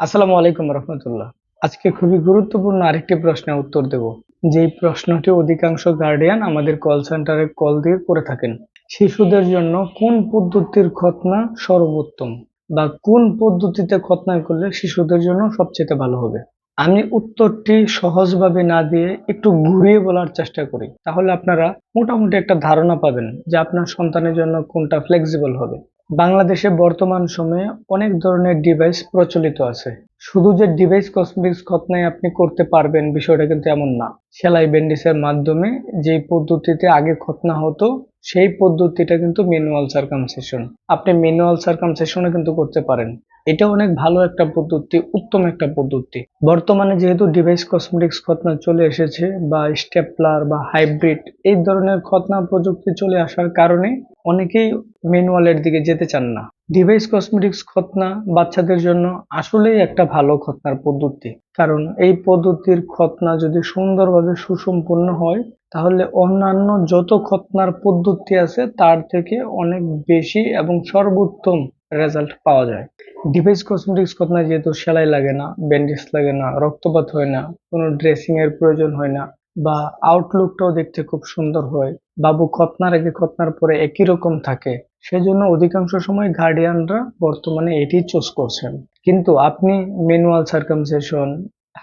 আসসালামু আলাইকুম রহমতুল্লাহ। আজকে খুবই গুরুত্বপূর্ণ আরেকটি প্রশ্নের উত্তর দেব। যেই প্রশ্নটি অধিকাংশ গার্ডিয়ান আমাদের কল সেন্টারে কল দিয়ে করে থাকেন। শিশুদের জন্য কোন পদ্ধতির খতনা সর্বোত্তম বা কোন পদ্ধতিতে খতনা করলে শিশুদের জন্য সবচেয়ে ভালো হবে? আমি উত্তরটি সহজভাবে না দিয়ে একটু ঘুরিয়ে বলার চেষ্টা করি। তাহলে আপনারা মোটামুটি একটা ধারণা পাবেন যে আপনার সন্তানের জন্য কোনটা ফ্লেক্সিবল হবে। বাংলাদেশে বর্তমান সময়ে অনেক ধরনের ডিভাইস প্রচলিত আছে। শুধু যে ডিভাইস কসমেটিক্স খতনায় আপনি করতে পারবেন বিষয়টা কিন্তু এমন না। সেলাই ব্যান্ডিসের মাধ্যমে যে পদ্ধতিতে আগে খতনা হতো, সেই পদ্ধতিটা কিন্তু ম্যানুয়াল সার্কামসেশন আপনি ম্যানুয়াল সার্কামসেশনও কিন্তু করতে পারেন। এটা অনেক ভালো একটা পদ্ধতি, উত্তম একটা পদ্ধতি। বর্তমানে যেহেতু ডিভাইস কসমেটিক্স খতনা চলে এসেছে বা স্টেপলার বা হাইব্রিড এই ধরনের খতনা প্রযুক্তি চলে আসার কারণে অনেকেই ম্যানুয়ালের দিকে যেতে চান না। ডিভাইস কসমেটিক্স খতনা বাচ্চাদের জন্য আসলেই একটা ভালো খতনার পদ্ধতি। কারণ এই পদ্ধতির খতনা যদি সুন্দরভাবে সুসম্পন্ন হয়, তাহলে অন্যান্য যত খতনার পদ্ধতি আছে, তার থেকে অনেক বেশি এবং সর্বোত্তম রেজাল্ট পাওয়া যায়। ডিভাইস কসমেটিক্স খতনা যেহেতু সেলাই লাগে না ব্যান্ডেজ লাগে না, রক্তপাত হয় না, কোনো ড্রেসিং এর প্রয়োজন হয় না, বা আউটলুকটাও দেখতে খুব সুন্দর হয়। বাবু খতনার আগে খতনার পরে একই রকম থাকে। সেজন্য অধিকাংশ সময় গার্ডিয়ানরা বর্তমানে এটি চুজ করছেন। কিন্তু আপনি ম্যানুয়াল সার্কামসেশন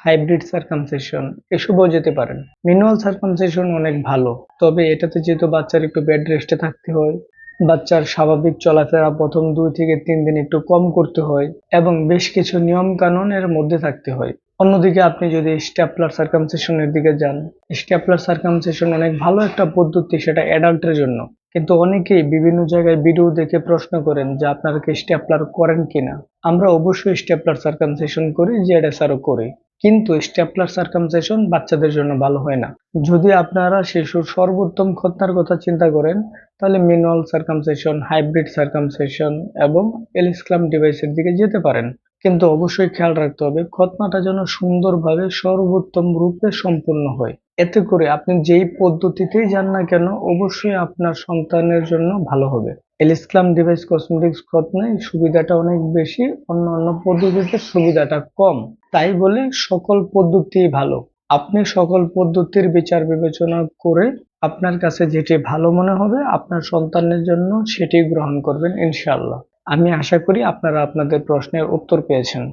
হাইব্রিড সার্কামসেশন এসবও যেতে পারেন। ম্যানুয়াল সার্কামসেশন অনেক ভালো, তবে এটাতে যেহেতু বাচ্চার একটু বেড রেস্টে থাকতে হয় বাচ্চার স্বাভাবিক চলাফেরা প্রথম দুই থেকে তিন দিন একটু কম করতে হয় এবং বেশ কিছু নিয়ম কানুন এর মধ্যে থাকতে হয়। অন্যদিকে আপনি যদি স্ট্যাপলার সার্কামসেশনের দিকে যান, স্ট্যাপলার সার্কামসেশন অনেক ভালো একটা পদ্ধতি, সেটা অ্যাডাল্টের জন্য। কিন্তু অনেকেই বিভিন্ন জায়গায় ভিডিও দেখে প্রশ্ন করেন যে আপনারা কি স্ট্যাপলার করেন কিনা। আমরা অবশ্যই স্ট্যাপলার সার্কামসেশন করি জেডএসআরও করি। কিন্তু স্টেপলার সার্কামসেশন বাচ্চাদের জন্য ভালো হয় না। যদি আপনারা শিশুর সর্বোত্তম খতনার কথা চিন্তা করেন, তাহলে ম্যানুয়াল সার্কামসেশন হাইব্রিড সার্কামসেশন এবং এলিসক্লাম ডিভাইসের দিকে যেতে পারেন। কিন্তু অবশ্যই খেয়াল রাখতে হবে, খতনাটা যেন সুন্দরভাবে সর্বোত্তম রূপে সম্পূর্ণ হয়। এতে করে আপনি যেই পদ্ধতিতেই যান না কেন, অবশ্যই আপনার সন্তানের জন্য ভালো হবে। এলিসক্লাম ডিভাইস কসমেটিক্স খতনায় সুবিধাটা অনেক বেশি অন্য অন্য পদ্ধতিতে সুবিধাটা কম। তাই বলে সকল পদ্ধতি ভালো। আপনি সকল পদ্ধতির বিচার বিবেচনা করে আপনার কাছে যেটি ভালো মনে হবে, আপনার সন্তানের জন্য সেটি গ্রহণ করবেন ইনশাল্লাহ আমি আশা করি আপনারা আপনাদের প্রশ্নের উত্তর পেয়েছেন।